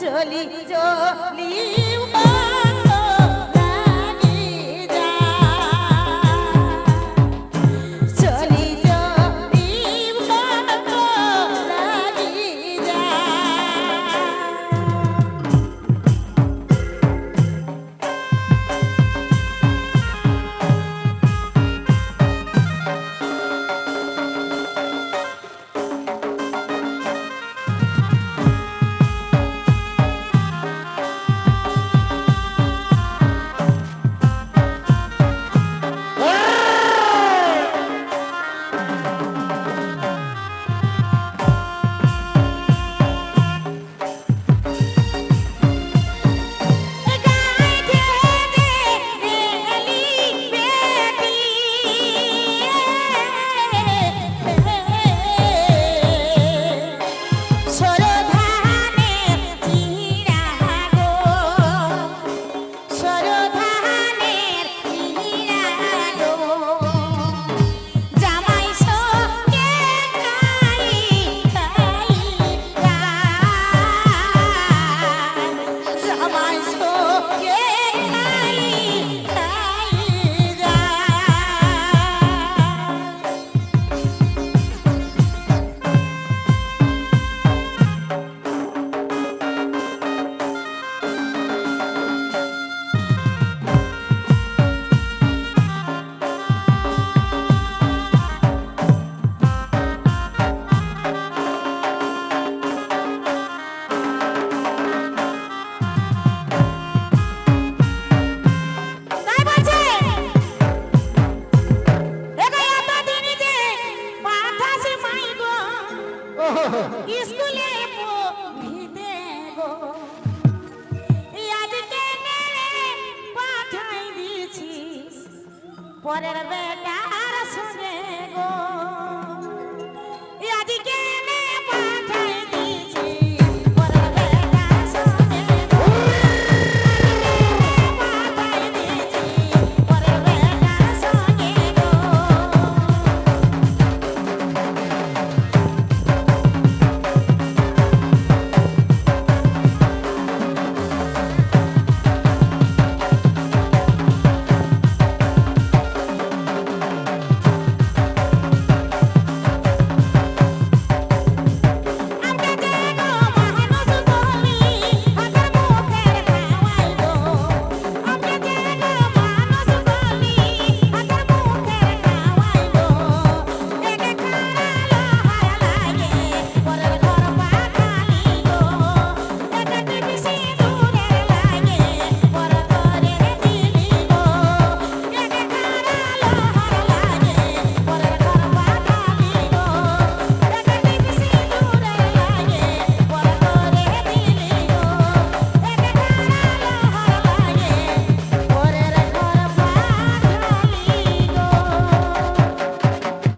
চলি চলি স্কুলে ভিতে গো। আজকে পাঠাই দিছি পরের বেটার শুনে গো।